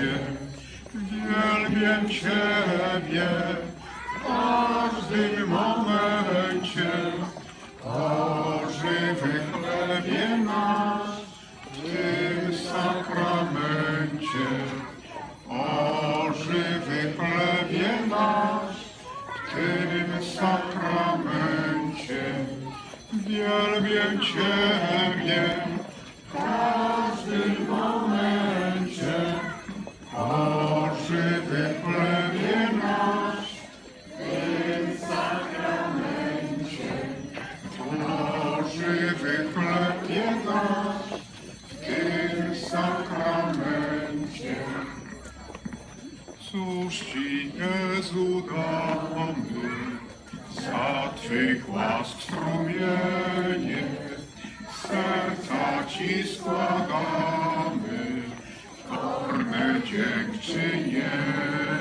Cię, wielbię Ciebie w każdym momencie. O chlebie nasz, w tym sakramencie. O żywy chlebie nasz, w tym sakramencie. Wielbię Ciebie nasz, w tym sakramencie. Cóż Ci, Jezu, damy za Twych łask strumienie, serca Ci składamy, korne dziękczynienie.